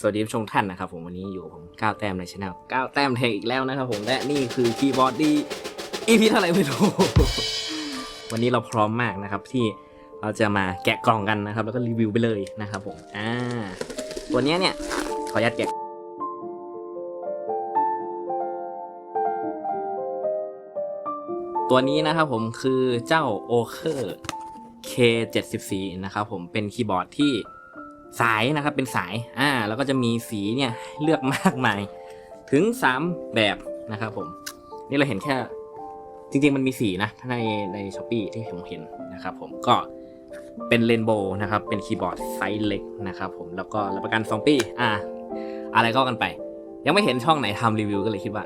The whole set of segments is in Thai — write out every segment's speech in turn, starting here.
สวัสดีผู้ชมท่านนะครับผมวันนี้อยู่ผมก้าวแต้มในช anel ก้าวแต้มแทงอีกแล้วนะครับผมและนี่คือคีย์บอร์ดดีอีพีเท่าไหร่ไม่รู้ วันนี้เราพร้อมมากนะครับที่เราจะมาแกะกล่องกันนะครับ แล้วก็รีวิวไปเลยนะครับผมอ่าตัวเนี้ยเนี่ยขออนุญาตแกะตัวนี้นะครับผมคือเจ้า o k e r K74 นะครับผมเป็นคีย์บอร์ดที่ สายนะครับเป็นสายอ่าแล้วก็จะมีสีเนี่ยเลือกมากมายถึง 3 แบบนะครับผม นี่เราเห็นแค่จริงๆมันมีสีนะในในช้อปปีที่ผมเห็นนะครับผมก็เป็นเรนโบว์นะครับ เป็นคีย์บอร์ดไซส์เล็กนะครับผมแล้วก็รับประกัน 2 ปี อ่า อะไรก็กันไป ยังไม่เห็นช่องไหนทำรีวิวก็เลยคิดว่า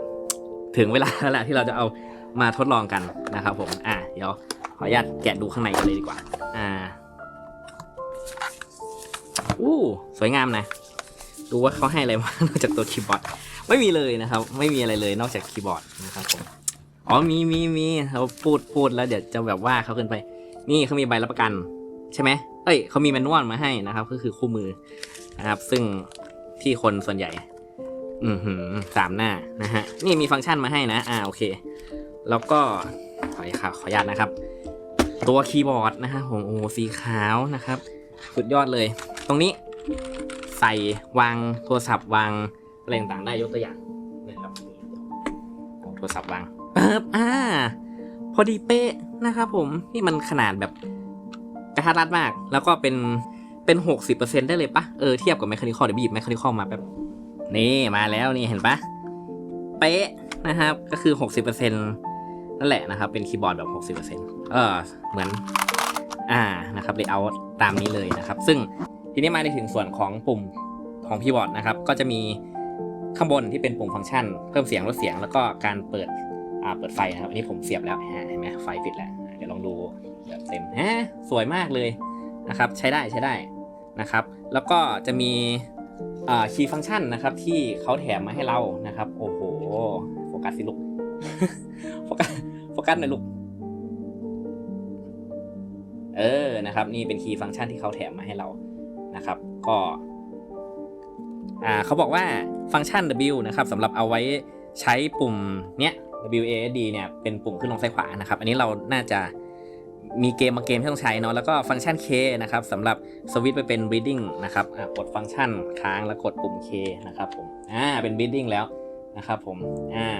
ถึงเวลาแล้วแหละที่เราจะเอามาทดลองกันนะครับผม อะเดี๋ยวขออนุญาตแกะดูข้างในกันเลยดีกว่า อ่า อู้สวยงามนะ ดูว่าเขาให้อะไรมานอกจากตัวคีย์บอร์ด ไม่มีเลยนะครับ ไม่มีอะไรเลยนอกจากคีย์บอร์ดนะครับผม อ๋อมีมีมีเขาพูดพูดแล้วเดี๋ยวจะแบบว่าเขาเกินไป นี่เขามีใบรับประกัน ใช่ไหมเอ้ยเขามีแมนนวลมาให้นะครับ ก็คือคู่มือนะครับ ซึ่งที่คนส่วนใหญ่ อือหือสามหน้านะฮะ นี่มีฟังก์ชันมาให้นะ อ่าโอเค แล้วก็ขอขอขออนุญาตนะครับ ตัวคีย์บอร์ดนะฮะผมโอ้โหสีขาวนะครับ สุดยอดเลย ตรงนี้ ใส่วางโทรศัพท์วางอะไรต่างๆได้ยกตัวอย่างนะครับเอาโทรศัพท์วางปึ๊บอ่า พอดีเป๊ะนะครับผมนี่มันขนาดแบบกระทัดรัดมาก แล้วก็เป็นเป็นหกสิบเปอร์เซ็นได้เลยปะเออเทียบกับแมคคานิคอลเดี๋ยวบีบแมคคานิคอลมาแบบนี่มาแล้วนี่เห็นปะเป๊ะนะครับก็คือ60%นั่นแหละนะครับ เป็นคีย์บอร์ดแบบ60%เปอร์เซ็นเออเหมือน อ่านะครับเลเยอร์ตามนี้เลยนะครับ ซึ่ง นี้มาในถึงส่วนของปุ่มของคีบอร์ดนะครับ ก็จะมีข้างบนที่เป็นปุ่มฟังก์ชัน เพิ่มเสียงลดเสียงแล้วก็การเปิดอ่าเปิดไฟนะครับอันนี้ผมเสียบแล้วเห็นไหมไฟติดแล้วเดี๋ยวลองดูแบบเต็มฮะสวยมากเลยนะครับ ใช้ได้ใช้ได้นะครับ แล้วก็จะมีคีย์ฟังก์ชันนะครับ ที่เขาแถมมาให้เรานะครับ โอ้โหโฟกัสสิลูกโฟกัสโฟกัสหน่อยลูกเออนะครับ นี่เป็นคีย์ฟังก์ชันที่เขาแถมมาให้เรา นะครับ ก็เขาบอกว่าฟังก์ชัน W นะครับสำหรับเอาไว้ใช้ปุ่มเนี้ย WASD เนี่ยเป็นปุ่มขึ้นลงซ้ายขวานะครับ อันนี้เราน่าจะมีเกมบางเกมที่ต้องใช้เนาะแล้วก็ฟังก์ชัน K นะครับสำหรับสวิตไปเป็น reading นะครับกดฟังก์ชันค้างแล้วกดปุ่ม K นะครับผมอ่าเป็น reading แล้วนะครับผมอ่า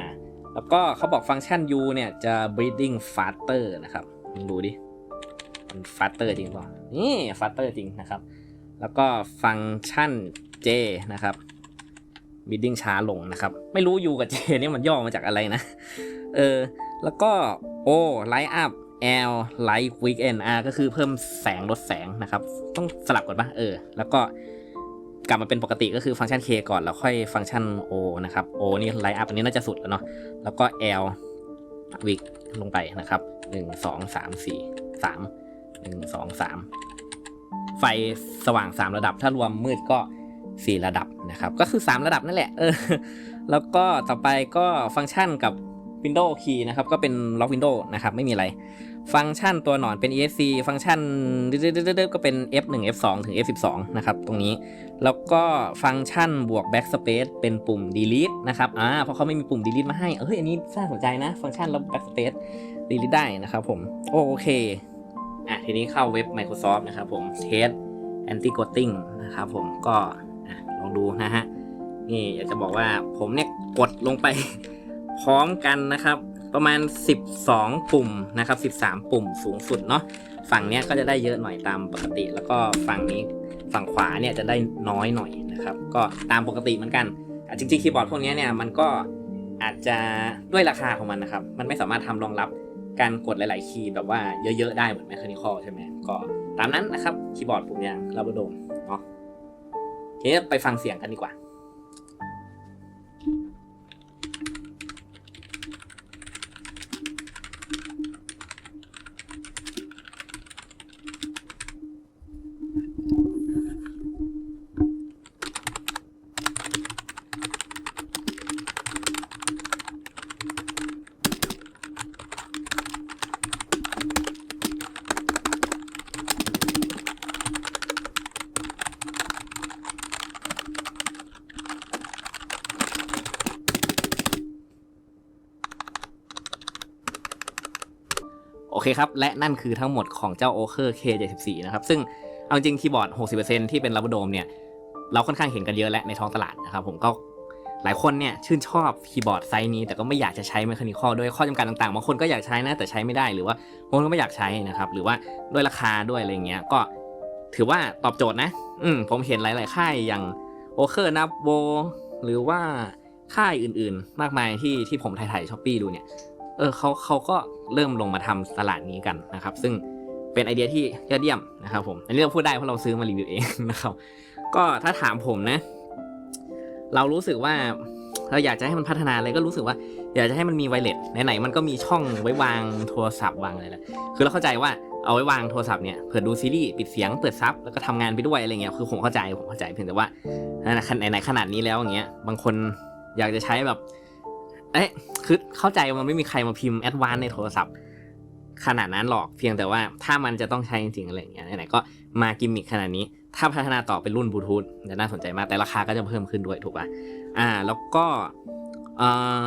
แล้วก็เขาบอกฟังก์ชัน U เนี่ยจะ reading faster นะครับดูดิมัน faster จริงเปล่านี่ faster จริงนะครับ แล้วก็ฟังก์ชัน J นะครับ reading ช้าลงนะครับ ไม่รู้ U กับ J นี่มันย่อมาจากอะไรนะ เออ แล้วก็ O light up L light weekend R ก็คือเพิ่มแสงลดแสงนะครับ ต้องสลับก่อนปะเออ แล้วก็กลับมาเป็นปกติก็คือฟังก์ชัน K ก่อนแล้วค่อยฟังก์ชัน O นะครับ O นี่ light up อันนี้น่าจะสุดแล้วเนาะ แล้วก็ L week ลงไปนะครับ 1 2 3 4 3 1 2 3 ไฟสว่าง 3 ระดับ ถ้ารวมมืดก็ 4 ระดับนะครับ ก็คือ 3 ระดับนั่นแหละเออแล้วก็ต่อไปก็ฟังก์ชันกับ Windows Key นะครับ ก็เป็น Lock Window นะครับ ไม่มีอะไร ฟังก์ชันตัวหนอนเป็น ESC ฟังก์ชันดึ๊ดๆก็เป็น F1 F2 ถึง F12 นะครับ ตรงนี้ แล้วก็ฟังก์ชันบวก backspace เป็นปุ่ม delete นะครับอ่าเพราะเขาไม่มีปุ่ม delete มาให้ เอ้ย อันนี้น่าสนใจนะ ฟังก์ชันแล้ว backspace delete ได้นะครับผม โอเค อะทีนี้เข้าเว็บ Microsoft นะครับผม test anti ghosting นะครับผมก็ลองดูนะฮะ นี่อยากจะบอกว่าผมเนี่ยกดลงไป พร้อมกันนะครับ ประมาณ 12 ปุ่มนะครับ 13 ปุ่มสูงสุดเนาะฝั่งเนี้ยก็จะได้เยอะหน่อยตามปกติ แล้วก็ฝั่งนี้ฝั่งขวาเนี่ยจะได้น้อยหน่อยนะครับ ก็ตามปกติเหมือนกันอะจริงๆคีย์บอร์ดพวกเนี้ยเนี่ยมันก็อาจจะด้วยราคาของมันนะครับ มันไม่สามารถทำรองรับ การกดหลาย ๆ คีย์แบบว่าเยอะ ๆ ได้เหมือนแมคคานิคอลใช่ไหมก็ตามนั้นนะครับคีย์บอร์ดปุ่มย่างลาบโดมเนาะทีนี้ไปฟังเสียงกันดีกว่า เคครับ และนั่นคือทั้งหมดของเจ้า o อ e r K74 นะครับ ซึ่งเอาจริงคีย์บอร์ด 60%ที่เป็นรับโดมเนี่ย เราค่อนข้างเห็นกันเยอะแล้วในท้องตลาดนะครับผมก็หลายคนเนี่ยชื่นชอบคีย์บอร์ดไซส์นี้ แต่ก็ไม่อยากจะใช้ m e c h a n i c a l ด้วยข้อจำกัดต่างๆบางคนก็อยากใช้นะแต่ใช้ไม่ได้หรือว่าบางคนก็ไม่อยากใช้นะครับหรือว่าด้วยราคาด้วยอะไรเงี้ยก็ถือว่าตอบโจทย์นะ อืมผมเห็นหลาย ๆ ค่ายอย่างโอเคอร์นับโวหรือว่าค่ายอื่นๆ มากมายที่ที่ผมถ่ายๆช้อปปี้ดูเนี่ย เออเขาเขาก็ เริ่มลงมาทำตลาดนี้กันนะครับ ซึ่งเป็นไอเดียที่ยอดเยี่ยมนะครับผมอันนี้เราพูดได้เพราะเราซื้อมารีวิวเองนะครับ ก็ถ้าถามผมนะ เรารู้สึกว่าเราอยากจะให้มันพัฒนาอะไรก็รู้สึกว่า อยากจะให้มันมีไวเลสไหนๆมันก็มีช่องไว้วางโทรศัพท์วางอะไรแล้วคือเราเข้าใจว่าเอาไว้วางโทรศัพท์เนี่ยเผื่อดูซีรีส์ปิดเสียงเปิดซับแล้วก็ทำงานไปด้วยอะไรเงี้ยคือผมเข้าใจผมเข้าใจเพียงแต่ว่าไหนๆขนาดนี้แล้วอย่างเงี้ยบางคนอยากจะใช้แบบเอ๊ะ คือเข้าใจว่ามันไม่มีใครมาพิมพ์แอดวานในโทรศัพท์ ขนาดนั้นหรอกเพียงแต่ว่าถ้ามันจะต้องใช้จริงๆอะไรอย่างเงี้ยไหนๆก็มากิมมิคขนาดนี้ ถ้าพัฒนาต่อเป็นรุ่นบลูทูธจะน่าสนใจมากแต่ราคาก็จะเพิ่มขึ้นด้วยถูกป่ะอ่า แล้วก็เอ่อ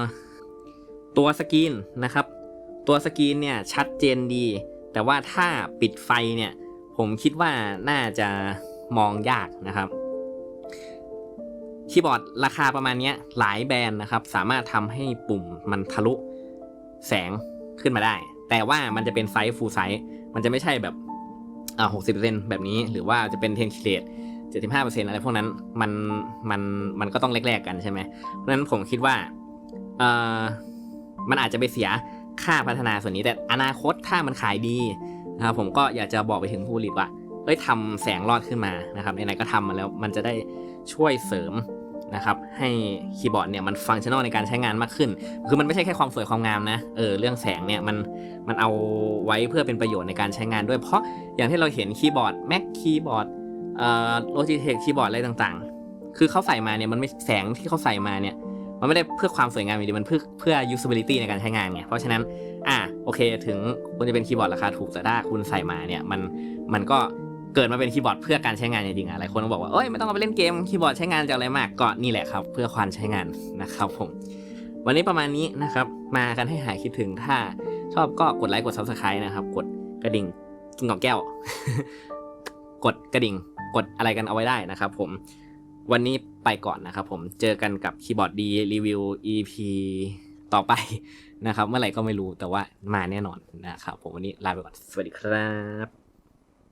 ตัวสกรีนนะครับ ตัวสกรีนเนี่ยชัดเจนดี แต่ว่าถ้าปิดไฟเนี่ย ผมคิดว่าน่าจะมองยากนะครับ คีย์บอร์ดราคาประมาณนี้หลายแบรนด์นะครับ สามารถทำให้ปุ่มมันทะลุแสงขึ้นมาได้ แต่ว่ามันจะเป็นไซส์ฟูลไซส์มันจะไม่ใช่แบบอ่าหกสิบเปอร์เซ็นแบบนี้ หรือว่าจะเป็นเทนคิเลตเจ็ดสิบห้าเปอร์เซ็นอะไรพวกนั้นมันมันมันก็ต้องแลกๆกันใช่ไหมเพราะฉะนั้นผมคิดว่าเอ่อมันอาจจะไปเสียค่าพัฒนาส่วนนี้แต่อนาคตถ้ามันขายดีนะครับผมก็อยากจะบอกไปถึงผู้ผลิตว่าเอ้ยทำแสงรอดขึ้นมานะครับไหนๆก็ทำมาแล้วมันจะได้ ช่วยเสริมนะครับให้คีย์บอร์ดเนี่ยมันฟังชั่นอลในการใช้งานมากขึ้น คือมันไม่ใช่แค่ความสวยความงามนะเออเรื่องแสงเนี่ยมันมันเอาไว้เพื่อเป็นประโยชน์ในการใช้งานด้วย เพราะอย่างที่เราเห็นคีย์บอร์ด Mac คีย์บอร์ดเอ่อ Logitech คีย์บอร์ดอะไรต่างๆ คือเขาใส่มาเนี่ยมันไม่แสงที่เขาใส่มาเนี่ยมันไม่ได้เพื่อความสวยงามอย่างเดียวมันเพื่อเพื่อ usability ในการใช้งานไงเพราะฉะนั้นอะโอเคถึงคุณจะเป็นคีย์บอร์ดราคาถูกแต่ถ้าคุณใส่มาเนี่ยมันมันก็ เกิดมาเป็นคีย์บอร์ดเพื่อการใช้งานจริงๆอะหลายคนก็บอกว่าเอ้ยไม่ต้องเอาไปเล่นเกมคีย์บอร์ดใช้งานจะอะไรมากก็นี่แหละครับ เพื่อความใช้งานนะครับผม วันนี้ประมาณนี้นะครับ มากันให้หายคิดถึงถ้าชอบก็กดไลค์กด subscribe นะครับ กดกระดิ่งกินของแก้ว กดกระดิ่ง กดอะไรกันเอาไว้ได้นะครับ ผมวันนี้ไปก่อนนะครับ ผมเจอกันกับคีย์บอร์ดดีรีวิว EP ต่อไปนะครับ เมื่อไหร่ก็ไม่รู้แต่ว่ามาแน่นอนนะครับ ผมวันนี้ลาไปก่อนสวัสดีครับ